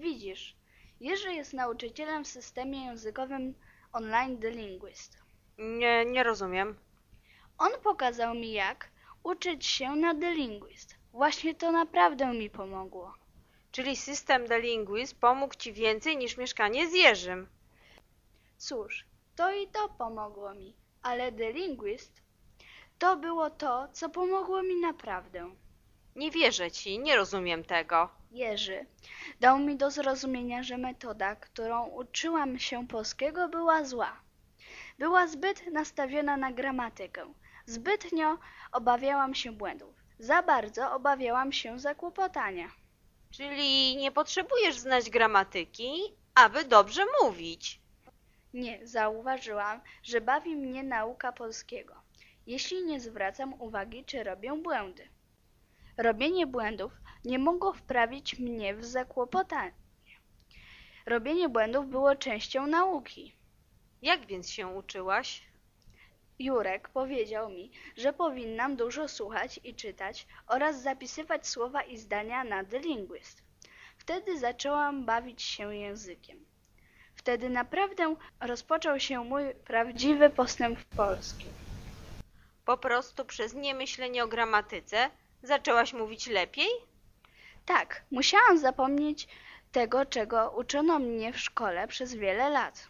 Widzisz, Jerzy jest nauczycielem w systemie językowym online The Linguist. Nie, nie rozumiem. On pokazał mi jak uczyć się na The Linguist. Właśnie to naprawdę mi pomogło. Czyli system The Linguist pomógł ci więcej niż mieszkanie z Jerzym. Cóż, to i to pomogło mi, ale The Linguist to było to, co pomogło mi naprawdę. Nie wierzę ci, nie rozumiem tego. Jerzy dał mi do zrozumienia, że metoda, którą uczyłam się polskiego, była zła. Była zbyt nastawiona na gramatykę. Zbytnio obawiałam się błędów. Za bardzo obawiałam się zakłopotania. Czyli nie potrzebujesz znać gramatyki, aby dobrze mówić. Nie, zauważyłam, że bawi mnie nauka polskiego, jeśli nie zwracam uwagi, czy robię błędy. Robienie błędów nie mogło wprawić mnie w zakłopotanie. Robienie błędów było częścią nauki. Jak więc się uczyłaś? Jurek powiedział mi, że powinnam dużo słuchać i czytać oraz zapisywać słowa i zdania na The Linguist. Wtedy zaczęłam bawić się językiem. Wtedy naprawdę rozpoczął się mój prawdziwy postęp w polskim. Po prostu przez niemyślenie o gramatyce zaczęłaś mówić lepiej? Tak, musiałam zapomnieć tego, czego uczono mnie w szkole przez wiele lat.